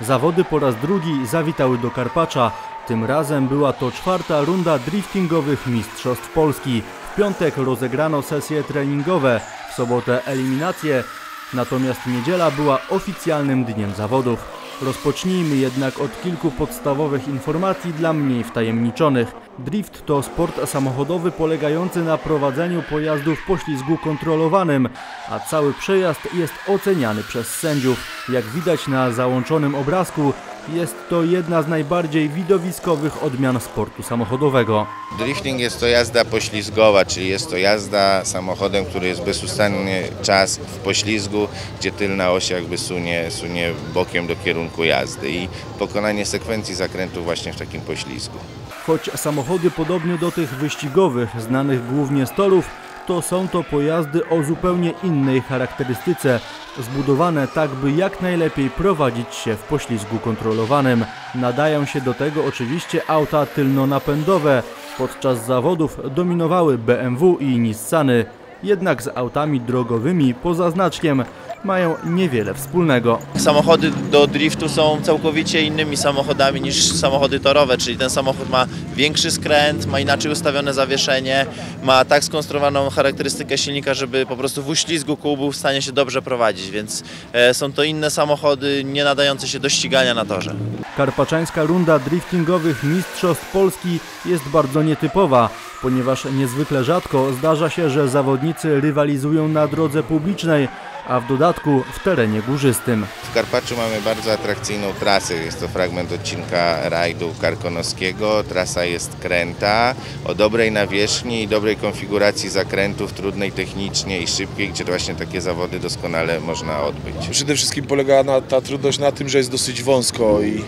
Zawody po raz drugi zawitały do Karpacza. Tym razem była to czwarta runda driftingowych Mistrzostw Polski. W piątek rozegrano sesje treningowe, w sobotę eliminacje, natomiast niedziela była oficjalnym dniem zawodów. Rozpocznijmy jednak od kilku podstawowych informacji dla mniej wtajemniczonych. Drift to sport samochodowy polegający na prowadzeniu pojazdu w poślizgu kontrolowanym, a cały przejazd jest oceniany przez sędziów. Jak widać na załączonym obrazku, jest to jedna z najbardziej widowiskowych odmian sportu samochodowego. Drifting jest to jazda poślizgowa, czyli jest to jazda samochodem, który jest bezustannie czas w poślizgu, gdzie tylna oś jakby sunie, sunie bokiem do kierunku jazdy i pokonanie sekwencji zakrętów właśnie w takim poślizgu. Choć samochody podobnie do tych wyścigowych, znanych głównie z torów, to są to pojazdy o zupełnie innej charakterystyce, zbudowane tak, by jak najlepiej prowadzić się w poślizgu kontrolowanym. Nadają się do tego oczywiście auta tylnonapędowe. Podczas zawodów dominowały BMW i Nissany, jednak z autami drogowymi poza znaczkiem mają niewiele wspólnego. Samochody do driftu są całkowicie innymi samochodami niż samochody torowe, czyli ten samochód ma większy skręt, ma inaczej ustawione zawieszenie, ma tak skonstruowaną charakterystykę silnika, żeby po prostu w uślizgu kół był w stanie się dobrze prowadzić, więc e, są to inne samochody nie nadające się do ścigania na torze. Karpaczańska runda driftingowych Mistrzostw Polski jest bardzo nietypowa, ponieważ niezwykle rzadko zdarza się, że zawodnicy rywalizują na drodze publicznej, a w dodatku w terenie górzystym. W Karpaczu mamy bardzo atrakcyjną trasę. Jest to fragment odcinka rajdu karkonoskiego. Trasa jest kręta, o dobrej nawierzchni i dobrej konfiguracji zakrętów, trudnej technicznie i szybkiej, gdzie właśnie takie zawody doskonale można odbyć. Przede wszystkim polega na, ta trudność na tym, że jest dosyć wąsko i,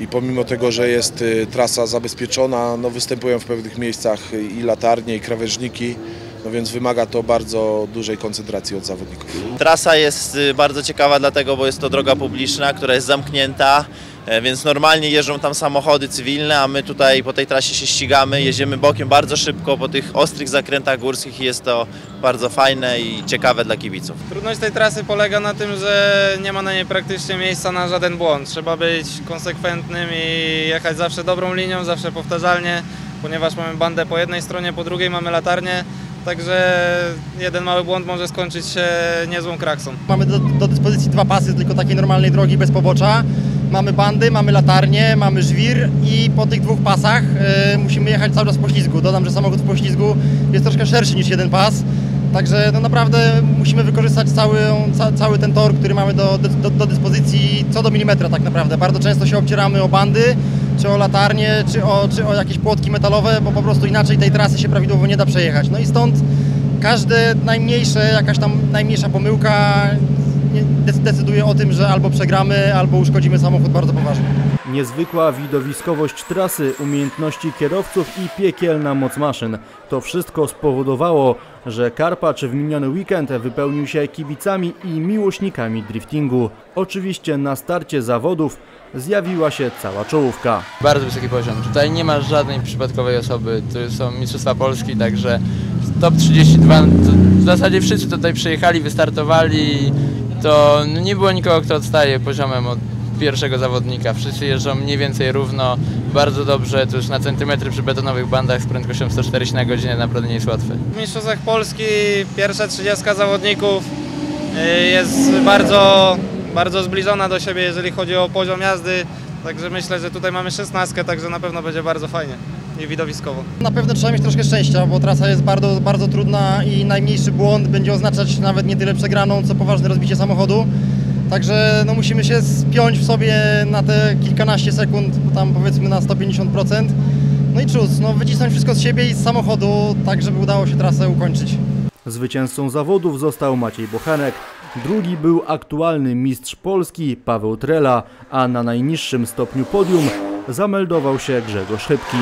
i pomimo tego, że jest y, trasa zabezpieczona, no występują w pewnych miejscach i latarnie, i krawężniki, no więc wymaga to bardzo dużej koncentracji od zawodników. Trasa jest y, bardzo ciekawa dlatego, bo jest to droga publiczna, która jest zamknięta, e, więc normalnie jeżdżą tam samochody cywilne, a my tutaj po tej trasie się ścigamy, jedziemy bokiem bardzo szybko po tych ostrych zakrętach górskich i jest to bardzo fajne i ciekawe dla kibiców. Trudność tej trasy polega na tym, że nie ma na niej praktycznie miejsca na żaden błąd. Trzeba być konsekwentnym i jechać zawsze dobrą linią, zawsze powtarzalnie, ponieważ mamy bandę po jednej stronie, po drugiej mamy latarnię, także jeden mały błąd może skończyć się niezłą kraksą. Mamy do, do dyspozycji dwa pasy, tylko takiej normalnej drogi bez pobocza. Mamy bandy, mamy latarnie, mamy żwir i po tych dwóch pasach e, musimy jechać cały czas w poślizgu. Dodam, że samochód w poślizgu jest troszkę szerszy niż jeden pas. Także no naprawdę musimy wykorzystać cały, ca, cały ten tor, który mamy do, do, do dyspozycji co do milimetra tak naprawdę. Bardzo często się obcieramy o bandy, czy o latarnie, czy o, czy o jakieś płotki metalowe, bo po prostu inaczej tej trasy się prawidłowo nie da przejechać. No i stąd każde najmniejsze, jakaś tam najmniejsza pomyłka decyduje o tym, że albo przegramy, albo uszkodzimy samochód bardzo poważnie. Niezwykła widowiskowość trasy, umiejętności kierowców i piekielna moc maszyn. To wszystko spowodowało, że Karpacz w miniony weekend wypełnił się kibicami i miłośnikami driftingu. Oczywiście na starcie zawodów zjawiła się cała czołówka. Bardzo wysoki poziom. Tutaj nie ma żadnej przypadkowej osoby. To są Mistrzostwa Polski, także top 32. To w zasadzie wszyscy tutaj przyjechali, wystartowali. To no nie było nikogo, kto odstaje poziomem od pierwszego zawodnika. Wszyscy jeżdżą mniej więcej równo, bardzo dobrze. To już na centymetry przy betonowych bandach z prędkością 140 na godzinę naprawdę nie jest łatwe. W Mistrzostwach Polski pierwsza 30 zawodników y, jest bardzo, bardzo zbliżona do siebie, jeżeli chodzi o poziom jazdy. Także myślę, że tutaj mamy 16, także na pewno będzie bardzo fajnie i widowiskowo. Na pewno trzeba mieć troszkę szczęścia, bo trasa jest bardzo, bardzo trudna i najmniejszy błąd będzie oznaczać nawet nie tyle przegraną, co poważne rozbicie samochodu. Także no, musimy się spiąć w sobie na te kilkanaście sekund, tam powiedzmy na 150%. No i czus, no, wycisnąć wszystko z siebie i z samochodu, tak żeby udało się trasę ukończyć. Zwycięzcą zawodów został Maciej Bochenek. Drugi był aktualny mistrz Polski Paweł Trela, a na najniższym stopniu podium zameldował się Grzegorz Chybki.